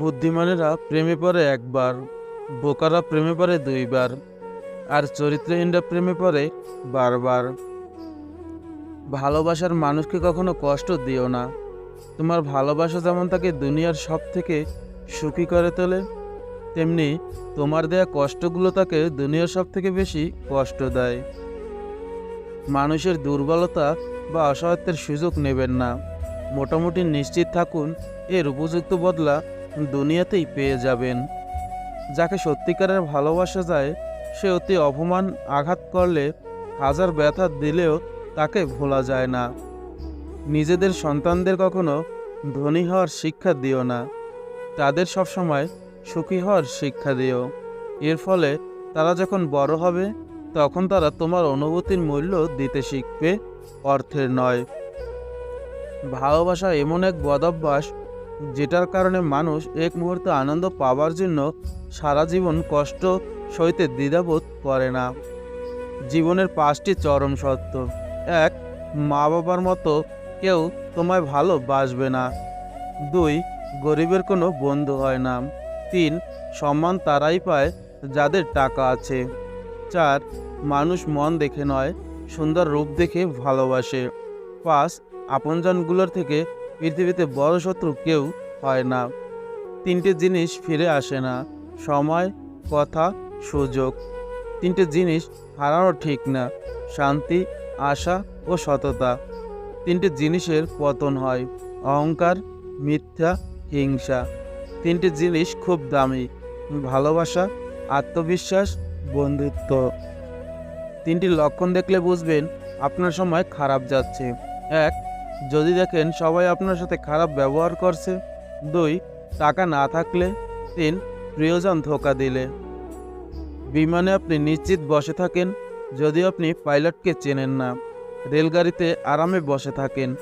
বুদ্ধিমানেরা প্রেমে পড়ে একবার, বোকারা প্রেমে পড়ে দুইবার, আর চরিত্রহীনরা প্রেমে পড়ে বারবার। ভালোবাসার মানুষকে কখনো কষ্ট দিও না। তোমার ভালোবাসা যেমন তাকে দুনিয়ার সব থেকে সুখী করে তোলে, তেমনি তোমার দেয়া কষ্টগুলো তাকে দুনিয়ার সব থেকে বেশি কষ্ট দেয়। মানুষের দুর্বলতা বা অসহায়ত্বের সুযোগ নেবেন না। মোটামুটি নিশ্চিত থাকুন, এর উপযুক্ত বদলা দুনিয়াতেই পেয়ে যাবেন। যাকে সত্যিকারের ভালোবাসা যায়, সে অতি অপমান আঘাত করলে হাজার ব্যথা দিলেও তাকে ভোলা যায় না। নিজেদের সন্তানদের কখনো ধনী হওয়ার শিক্ষা দিও না। তাদের সবসময় সুখী হওয়ার শিক্ষা দিও। এর ফলে তারা যখন বড় হবে, তখন তারা তোমার অনুভূতির মূল্য দিতে শিখবে, অর্থের নয়। ভালোবাসা এমন এক বদভ্যাস যেটার কারণে মানুষ এক মুহূর্তে আনন্দ পাওয়ার জন্য সারা জীবন কষ্ট সইতে দ্বিধাবোধ করে না। জীবনের পাঁচটি চরম সত্য। এক মা বাবার মতো কেউ তোমায় ভালোবাসবে না। দুই, গরিবের কোনো বন্ধু হয় না। তিন, সম্মান তারাই পায় যাদের টাকা আছে। চার, মানুষ মন দেখে নয়, সুন্দর রূপ দেখে ভালোবাসে। পাঁচ, আপনজনগুলোর থেকে পৃথিবীতে বড় শত্রু কেউ হয় না। তিনটে জিনিস ফিরে আসে না, সময়, কথা, সুযোগ। তিনটে জিনিস হারানো ঠিক না, শান্তি, আশা ও সততা। তিনটে জিনিসের পতন হয়, অহংকার, মিথ্যা, হিংসা। তিনটে জিনিস খুব দামি, ভালোবাসা, আত্মবিশ্বাস, বন্ধুত্ব। তিনটি লক্ষণ দেখলে বুঝবেন আপনার সময় খারাপ যাচ্ছে। এক যদি দেখেন সবাই আপনার সাথে খারাপ ব্যবহার করছে, দুই, টাকা না থাকলে, তিন, প্রিয়জন ধোকা দিলে। বিমানে আপনি নিশ্চিত বসে থাকেন যদিও আপনি পাইলটকে চেনেন না। রেলগাড়িতে আরামে বসে থাকেন,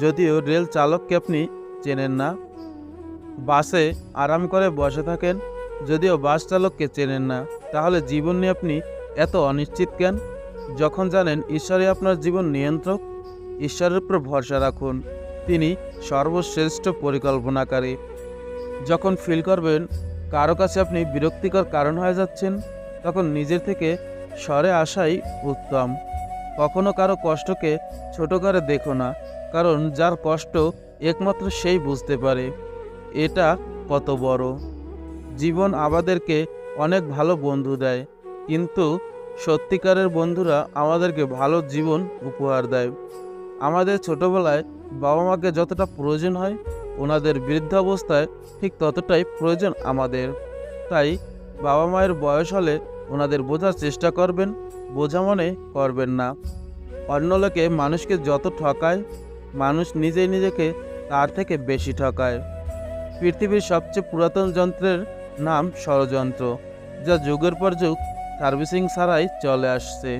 যদিও রেল চালককে আপনি চেনেন না। বাসে আরাম করে বসে থাকেন, যদিও বাস চালককে চেনেন না। তাহলে জীবন নিয়ে আপনি এত অনিশ্চিত কেন? যখন জানেন ঈশ্বরই আপনার জীবন নিয়ন্ত্রক ঈশ্বরের উপর ভরসা রাখুন। তিনি সর্বশ্রেষ্ঠ পরিকল্পনাকারী। যখন ফিল করবেন, কারও কাছে আপনি বিরক্তিকর কারণ হয়ে যাচ্ছেন, তখন নিজের থেকে সরে আসাই উত্তম। কখনো কারও কষ্টকে ছোট করে দেখো না, কারণ যার কষ্ট একমাত্র সেই বুঝতে পারে। এটা কত বড়। জীবন আমাদেরকে অনেক ভালো বন্ধু দেয়, কিন্তু সত্যিকারের বন্ধুরা আমাদেরকে ভালো জীবন উপহার দেয়। আমাদের ছোটবেলায় বাবা মাকে যতটা প্রয়োজন হয়, ওনাদের বৃদ্ধাবস্থায় ঠিক ততটাই প্রয়োজন আমাদের। তাই বাবা মায়ের বয়স হলে ওনাদের বোঝার চেষ্টা করবেন, বোঝা মনে করবেন না। অন্য লোকে মানুষকে যত ঠকায়, মানুষ নিজেই নিজেকে তার থেকে বেশি ঠকায়। পৃথিবীর সবচেয়ে পুরাতন যন্ত্রের নাম ষড়যন্ত্র, যা যুগের পর যুগ সার্ভিসিং ছাড়াই চলে আসছে।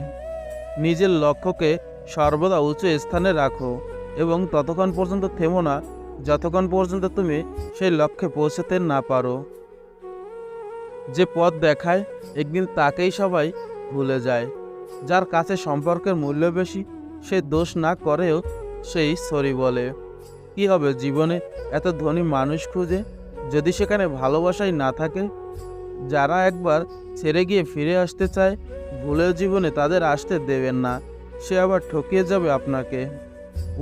নিজের লক্ষ্যকে সর্বদা উঁচু স্থানে রাখো এবং ততক্ষণ পর্যন্ত থেমো না, যতক্ষণ পর্যন্ত তুমি সেই লক্ষ্যে পৌঁছাতে না পারো। যে পথ দেখায়, একদিন তাকেই সবাই ভুলে যায়। যার কাছে সম্পর্কের মূল্য বেশি, সে দোষ না করেও সেই সরি বলে। কি হবে জীবনে এত ধনী মানুষ খুঁজে? যদি সেখানে ভালোবাসাই না থাকে, যারা একবার ছেড়ে গিয়ে ফিরে আসতে চায়, ভুলেও জীবনে তাদের আসতে দেবেন না। সে আবার ঠকিয়ে যাবে আপনাকে।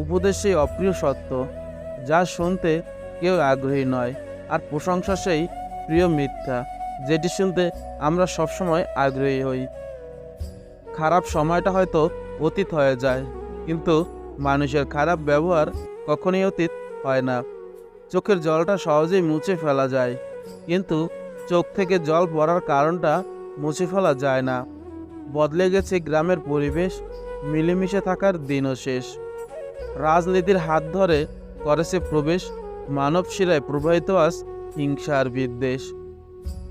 উপদেশ সেই অপ্রিয় সত্য। যা শুনতে কেউ আগ্রহী নয়, আর প্রশংসা সেই প্রিয় মিথ্যা, যেটি শুনতে আমরা সবসময় আগ্রহী হই। খারাপ সময়টা হয়তো অতীত হয়ে যায়, কিন্তু মানুষের খারাপ ব্যবহার কখনোই অতীত হয় না। চোখের জলটা সহজেই মুছে ফেলা যায়, কিন্তু চোখ থেকে জল পড়ার কারণটা মুছে ফেলা যায় না। বদলে গেছে গ্রামের পরিবেশ, মিলেমিশে থাকার দিনও শেষ। রাজনীতির হাত ধরে করেছে প্রবেশ, মানব শিরায় প্রবাহিত আজ হিংসা আর বিদ্বেষ।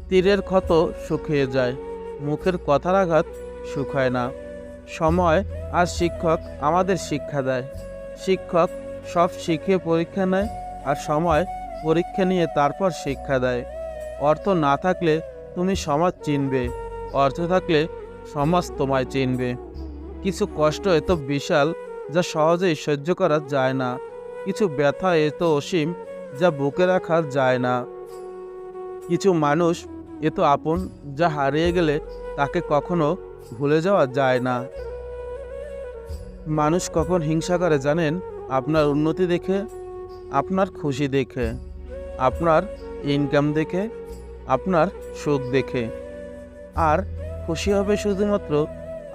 তীরের ক্ষত শুকিয়ে যায়, মুখের কথার আঘাত শুকায় না। সময় আর শিক্ষক আমাদের শিক্ষা দেয়। শিক্ষক সব শিখিয়ে পরীক্ষা নেয় আর সময় পরীক্ষা নিয়ে তারপর শিক্ষা দেয়। অর্থ না থাকলে তুমি সমাজ চিনবে, অর্থ থাকলে সমাজ তোমায় চিনবে। কিছু কষ্ট এত বিশাল যা সহজেই সহ্য করা যায় না। কিছু ব্যথা এত অসীম যা বুকে রাখা যায় না। কিছু মানুষ এত আপন যা হারিয়ে গেলে তাকে কখনো ভুলে যাওয়া যায় না। মানুষ কখন হিংসা করে জানেন? আপনার উন্নতি দেখে? আপনার খুশি দেখে? আপনার ইনকাম দেখে? আপনার সুখ দেখে? আর খুশি হবে শুধুমাত্র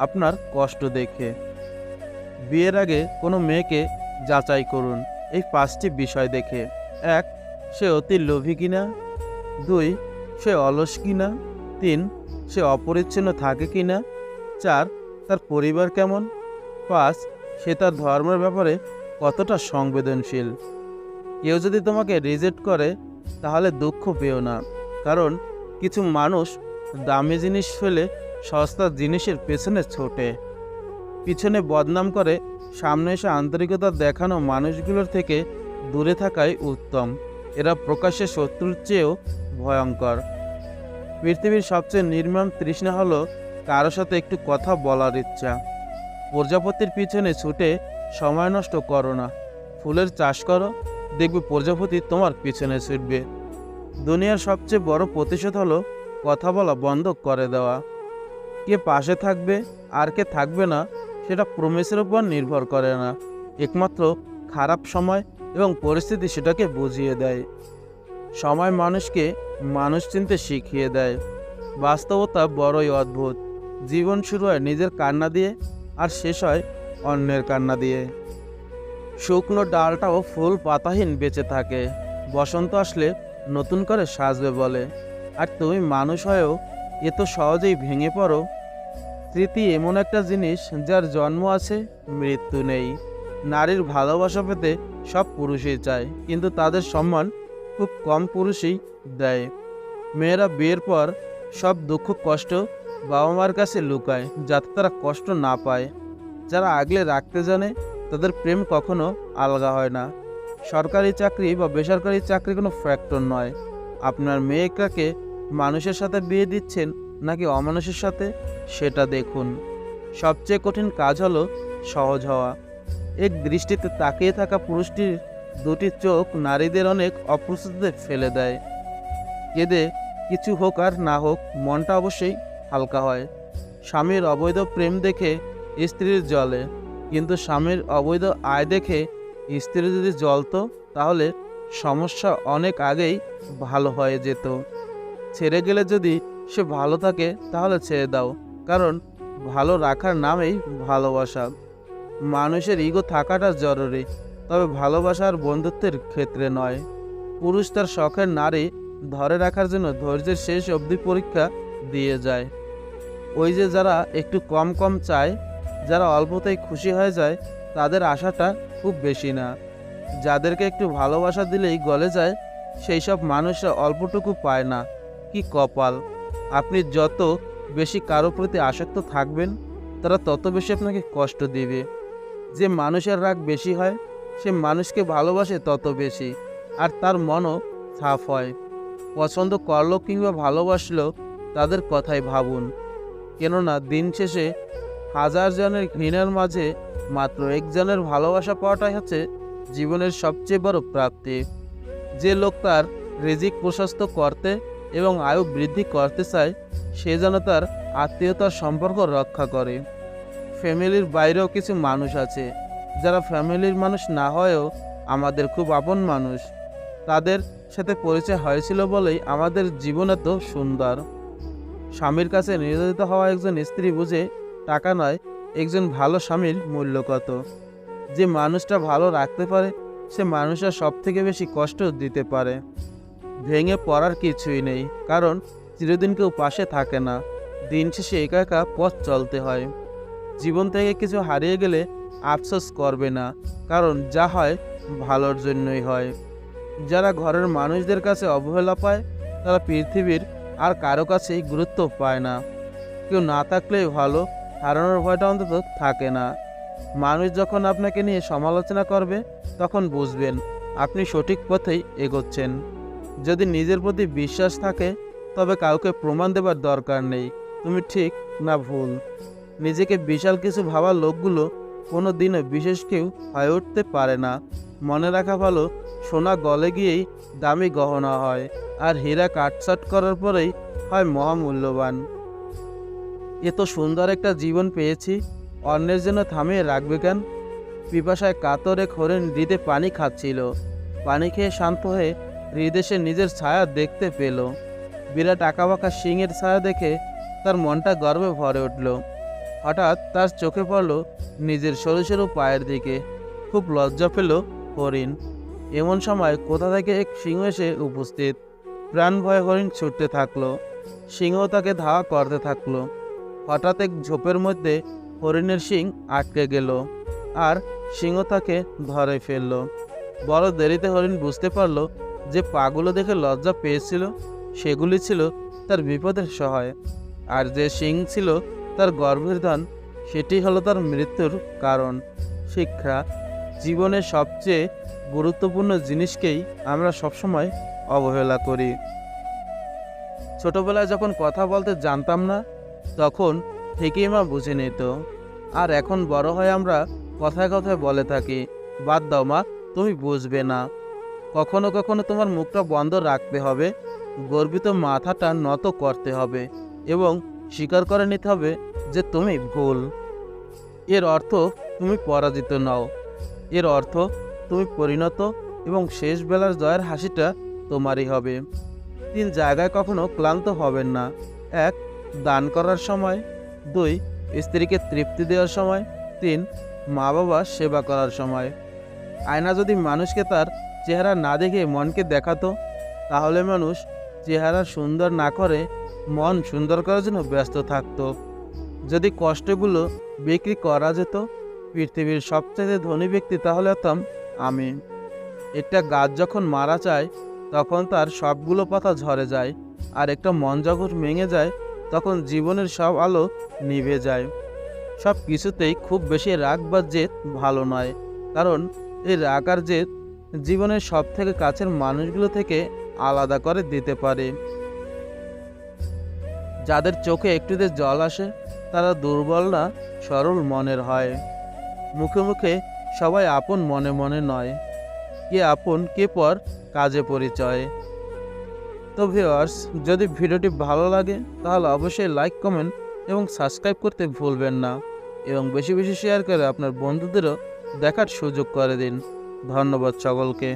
আপনার কষ্ট দেখে। বিয়ের আগে কোনো মেয়েকে যাচাই করুন, এই পাঁচটি বিষয় দেখে। এক, সে অতি লোভী কিনা? দুই, সে অলস কিনা? তিন, সে অপরিচ্ছন্ন থাকে কিনা? চার, তার পরিবার কেমন? পাঁচ, সে তার ধর্মের ব্যাপারে কতটা সংবেদনশীল? কেউ যদি তোমাকে রিজেক্ট করে, তাহলে দুঃখ পেও না, কারণ কিছু মানুষ দামি জিনিস ফেলে সস্তা জিনিসের পেছনে ছোটে। পিছনে বদনাম করে সামনে এসে আন্তরিকতা দেখানো মানুষগুলোর থেকে দূরে থাকাই উত্তম। এরা প্রকাশ্যে শত্রুর চেয়েও ভয়ঙ্কর। পৃথিবীর সবচেয়ে নির্মম তৃষ্ণা হলো কারোর সাথে একটু কথা বলার ইচ্ছা। প্রজাপতির পিছনে ছুটে সময় নষ্ট করো না। ফুলের চাষ করো, দেখবে প্রজাপতি তোমার পিছনে ছুটবে। দুনিয়ার সবচেয়ে বড় প্রতিশোধ হলো কথা বলা বন্ধ করে দেওয়া। কে পাশে থাকবে, আর কে থাকবে না, সেটা প্রমেসের উপর নির্ভর করে না। একমাত্র খারাপ সময় এবং পরিস্থিতি সেটাকে বুঝিয়ে দেয়। সময় মানুষকে মানুষ চিনতে শিখিয়ে দেয়। বাস্তবতা বড়ই অদ্ভুত। জীবন শুরু হয় নিজের কান্না দিয়ে, আর শেষ হয় অন্যের কান্না দিয়ে। শুকনো ডালটাও ফুল পাতাহীন বেঁচে থাকে। বসন্ত আসলে নতুন করে সাজবে বলে। আর তুমি মানুষ হয়েও এত সহজেই ভেঙে পড়ো। স্মৃতি এমন একটা জিনিস যার জন্ম আছে, মৃত্যু নেই। নারীর ভালোবাসা পেতে সব পুরুষই চায়, কিন্তু তাদের সম্মান খুব কম পুরুষই দেয়। মেয়েরা বিয়ের পর সব দুঃখ, কষ্ট বাবা মার কাছে লুকায়, যাতে তারা কষ্ট না পায়। যারা আগলে রাখতে জানে, তাদের প্রেম কখনো আলগা হয় না। সরকারি চাকরি বা বেসরকারি চাকরি কোনো ফ্যাক্টর নয়। আপনার মেয়েটাকে মানুষের সাথে বিয়ে দিচ্ছেন নাকি অমানুষের সাথে? সেটা দেখুন। সবচেয়ে কঠিন কাজ হলো সহজ হওয়া। এক দৃষ্টিতে তাকিয়ে থাকা পুরুষটির দুটি চোখ নারীদের অনেক অপ্রস্তুতিতে ফেলে দেয়। কেঁদে কিছু হোক আর না হোক, মনটা অবশ্যই হালকা হয়। স্বামীর অবৈধ প্রেম দেখে স্ত্রীর জলে কিন্তু স্বামীর অবৈধ আয় দেখে স্ত্রী যদি জ্বলতো, তাহলে সমস্যা অনেক আগেই ভালো হয়ে যেত। ছেড়ে গেলে যদি সে ভালো থাকে, তাহলে ছেড়ে দাও। কারণ ভালো রাখার নামেই ভালোবাসা। মানুষের ইগো থাকাটা জরুরি, তবে ভালোবাসা আর বন্ধুত্বের ক্ষেত্রে নয়। পুরুষ তার শখের নারী ধরে রাখার জন্য ধৈর্যের শেষ অবধি পরীক্ষা দিয়ে যায়। ওই যে যারা একটু কম কম চায়, যারা অল্পতেই খুশি হয়ে যায়, তাদের আশাটা খুব বেশি না। যাদেরকে একটু ভালোবাসা দিলেই গলে যায়, সেই সব মানুষরা অল্পটুকু পায় না। কি কপাল? আপনি যত বেশি কারও প্রতি আসক্ত থাকবেন, তারা তত বেশি আপনাকে কষ্ট দিবে। যে মানুষের রাগ বেশি হয়, সে মানুষকে ভালোবাসে তত বেশি, আর তার মনও সাফ হয়। পছন্দ করল কিংবা ভালোবাসলো, তাদের কথাই ভাবুন। কেননা দিন শেষে হাজার জনের ঘৃণার মাঝে মাত্র একজনের ভালোবাসা পাওয়াটাই হচ্ছে জীবনের সবচেয়ে বড় প্রাপ্তি। যে লোক তার রিজিক প্রশস্ত করতে এবং আয়ু বৃদ্ধি করতে চায়, সে যেন তার আত্মীয়তার সম্পর্ক রক্ষা করে। ফ্যামিলির বাইরেও কিছু মানুষ আছে, যারা ফ্যামিলির মানুষ না হয়েও আমাদের খুব আপন মানুষ। তাদের সাথে পরিচয় হয়েছিল বলেই আমাদের জীবন এত সুন্দর। স্বামীর কাছে নির্যাতিত হওয়া একজন স্ত্রী বুঝে টাকা নয়, একজন ভালো স্বামীর মূল্য কত। যে মানুষটা ভালো রাখতে পারে, সে মানুষের সব থেকে বেশি কষ্ট দিতে পারে। ভেঙে পড়ার কিছুই নেই, কারণ চিরদিন কেউ পাশে থাকে না। দিন শেষে একা একা পথ চলতে হয়। জীবন থেকে কিছু হারিয়ে গেলে আফসোস করবে না, কারণ যা হয় ভালোর জন্যই হয়। যারা ঘরের মানুষদের কাছে অবহেলা পায়, তারা পৃথিবীর আর কারও কাছেই গুরুত্ব পায় না। কেউ না থাকলেই ভালো, হারানোর ভয়টা অন্তত থাকে না। মানুষ যখন আপনাকে নিয়ে সমালোচনা করবে, তখন বুঝবেন, আপনি সঠিক পথেই এগোচ্ছেন। যদি নিজের প্রতি বিশ্বাস থাকে, তবে কাউকে প্রমাণ দেবার দরকার নেই। তুমি ঠিক না ভুল। নিজেকে বিশাল কিছু ভাবার লোকগুলো কোনো দিনও বিশেষ কেউ হয়ে উঠতে পারে না। মনে রাখা ভালো, সোনা গলে গিয়েই দামি গহনা হয়, আর হীরা কাটছাট করার পরেই হয় মহামূল্যবান। এত সুন্দর একটা জীবন পেয়েছি, অন্যের জন্য থামিয়ে রাখবে কেন? পিপাসায় কাতরে হরিণ হৃদে পানি খাচ্ছিল। পানি খেয়ে শান্ত হয়ে হৃদে সে নিজের ছায়া দেখতে পেল। বিরাট আঁকাবাঁকা শিংয়ের ছায়া দেখে তার মনটা গর্বে ভরে উঠল। হঠাৎ তার চোখে পড়ল নিজের সরু সরু পায়ের দিকে। খুব লজ্জা পেল হরিণ। এমন সময় কোথা থেকে এক সিংহ এসে উপস্থিত। প্রাণ ভয়ে হরিণ ছুটতে থাকল। সিংহ তাকে ধাওয়া করতে থাকল। হঠাৎ এক ঝোপের মধ্যে হরিণের শিং আটকে গেল আর সিংহ তাকে ধরে ফেলল। বড় দেরিতে হরিণ বুঝতে পারল যে পাগুলো দেখে লজ্জা পেয়েছিল, সেগুলি ছিল তার বিপদের সহায়। আর যে শিং ছিল তার গর্ভের ধন, সেটি হলো তার মৃত্যুর কারণ। শিক্ষা, জীবনের সবচেয়ে গুরুত্বপূর্ণ জিনিসকেই আমরা সবসময় অবহেলা করি। ছোটবেলায় যখন কথা বলতে জানতাম না, তখন থেকেই মা বুঝে নিত। আর এখন বড় হয়ে আমরা কথায় কথায় বলে থাকি, বাদ দাও মা, তুমি বুঝবে না। কখনো কখনো তোমার মুখটা বন্ধ রাখতে হবে, গর্বিত মাথাটা নত করতে হবে এবং স্বীকার করে নিতে হবে যে তুমি ভুল। এর অর্থ তুমি পরাজিত নও। এর অর্থ তুমি পরিণত এবং শেষ বেলার জয়ের হাসিটা তোমারই হবে। তিন জায়গায় কখনো ক্লান্ত হবেন না। এক, দান করার সময়। দুই, স্ত্রীকে তৃপ্তি দেওয়ার সময়। তিন মা বাবা সেবা করার সময়। আয়না যদি মানুষকে তার চেহারা না দেখে মনকে দেখাতো, তাহলে মানুষ চেহারা সুন্দর না করে মন সুন্দর করার জন্য ব্যস্ত থাকত। যদি কষ্টগুলো বিক্রি করা যেত, পৃথিবীর সবচেয়ে ধনী ব্যক্তি তাহলে হতাম আমি। একটা গাছ যখন মারা যায়, তখন তার সবগুলো পাতা ঝরে যায়, আর একটা মন যখন ভেঙে যায়, তখন জীবনের সব আলো নিভে যায়। সব কিছুতেই খুব বেশি রাগ বা জেদ ভালো নয়, কারণ এই রাগ আর জেদ জীবনের সব থেকে কাছের মানুষগুলো থেকে আলাদা করে দিতে পারে। যাদের চোখে একটুতে জল আসে, তারা দুর্বল না, সরল মনের হয়। মুখে মুখে সবাই আপন মনে মনে নয়, কে আপন, কে পর কাজে পরিচয়। তো ভিওয়ার্স যদি ভিডিওটি ভালো লাগে, তাহলে অবশ্যই লাইক কমেন্ট এবং সাবস্ক্রাইব করতে ভুলবেন না। এবং বেশি বেশি শেয়ার করে আপনার বন্ধুদেরও দেখার সুযোগ করে দিন। ধন্যবাদ সকলকে